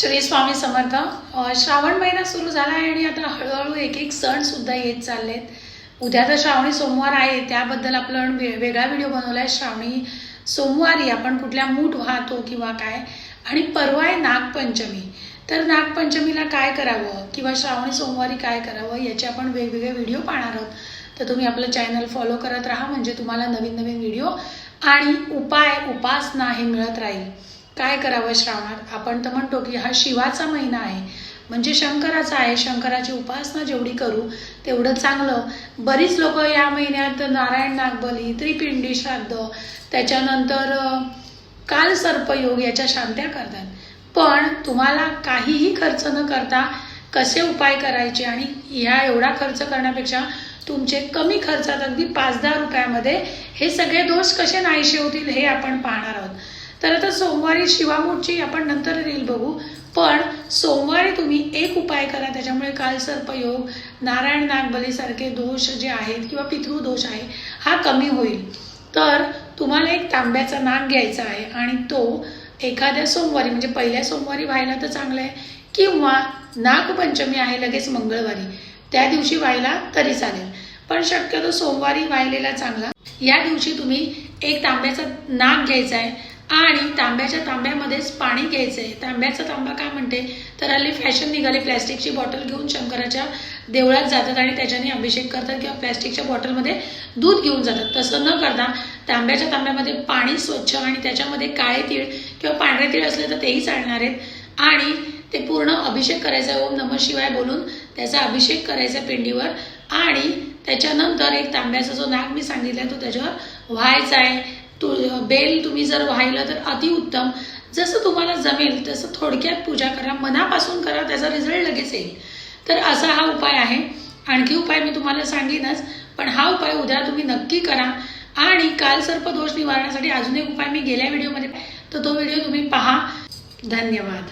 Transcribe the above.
श्री स्वामी समर्थ. श्रावण महिना सुरू झाला आहे आणि आता हळूहळू एक एक सण सुद्धा येत चाललेत. उद्या तर श्रावणी सोमवार आहे त्याबद्दल आपण वे वेगळा व्हिडिओ बनवला आहे श्रावणी सोमवारी आपण कुठल्या मूठ वाहतो किंवा काय? आणि परवा आहे नागपंचमी. तर नागपंचमीला काय करावं किंवा श्रावणी सोमवारी काय करावं याचे आपण वेगवेगळे व्हिडिओ पाहणार आहोत. तर तुम्ही आपलं चॅनल फॉलो करत राहा म्हणजे तुम्हाला नवीन नवीन व्हिडिओ आणि उपाय उपासना हे मिळत राहील. काय करावं श्रावणात? आपण तर म्हणतो की हा शिवाचा महिना आहे. म्हणजे शंकराचा आहे. शंकराची उपासना जेवढी करू तेवढं चांगलं. बरीच लोक या महिन्यात नारायण नागबली त्रिपिंडी श्राद्ध त्याच्यानंतर काल सर्पयोग याच्या शांत्या करतात. पण तुम्हाला काहीही खर्च न करता कसे उपाय करायचे आणि ह्या एवढा खर्च करण्यापेक्षा तुमचे कमी खर्चात अगदी पाच दहा रुपयामध्ये हे सगळे दोष कसे नाहीशे होतील हे आपण पाहणार आहोत. तर आता सोमवारी शिवामूठची आपण नंतर रील बघू. पण सोमवारी तुम्ही एक उपाय करा त्याच्यामुळे काल सर्पयोग नारायण नागबलीसारखे दोष जे आहेत किंवा पितृदोष आहे हा कमी होईल. तर तुम्हाला एक तांब्याचा नाग घ्यायचा आहे आणि तो एखाद्या सोमवारी म्हणजे पहिल्या सोमवारी व्हायला तर चांगलं आहे किंवा नागपंचमी आहे लगेच मंगळवारी त्या दिवशी व्हायला तरी चालेल. पण शक्यतो सोमवारी व्हायलेला चांगला. या दिवशी तुम्ही एक तांब्याचा नाग घ्यायचा आहे आणि तांब्याच्या तांब्यामध्येच पाणी घ्यायचं आहे तांब्याचा तांबा काय म्हणते? तर हल्ली फॅशन निघाली प्लॅस्टिकची बॉटल घेऊन शंकराच्या देवळात जातात आणि त्याच्याने अभिषेक करतात किंवा प्लॅस्टिकच्या बॉटलमध्ये दूध घेऊन जातात. तसं न करता तांब्याच्या तांब्यामध्ये पाणी स्वच्छ आणि त्याच्यामध्ये काळे तीळ किंवा पांढरे तीळ असले तर तेही चालणार आहेत. आणि ते पूर्ण अभिषेक करायचा ओम नम शिवाय बोलून त्याचा अभिषेक करायचा पिंडीवर. आणि त्याच्यानंतर एक तांब्याचा जो नाग मी सांगितला तो त्याच्यावर व्हायचा आहे. बेल तुम्ही जर व्हायला तर अतिउत्तम जसं तुम्हाला जमेल तसं थोडक्यात पूजा करा मनापासून करा त्याचा रिझल्ट लगेच येईल. तर असा हा उपाय आहे. आणखी उपाय मी तुम्हाला सांगेनच पण हा उपाय उद्या तुम्ही नक्की करा. आणि काल सर्प दोष निवारण्यासाठी अजून एक उपाय मी गेल्या व्हिडिओमध्ये तर तो व्हिडिओ तुम्ही पहा. धन्यवाद.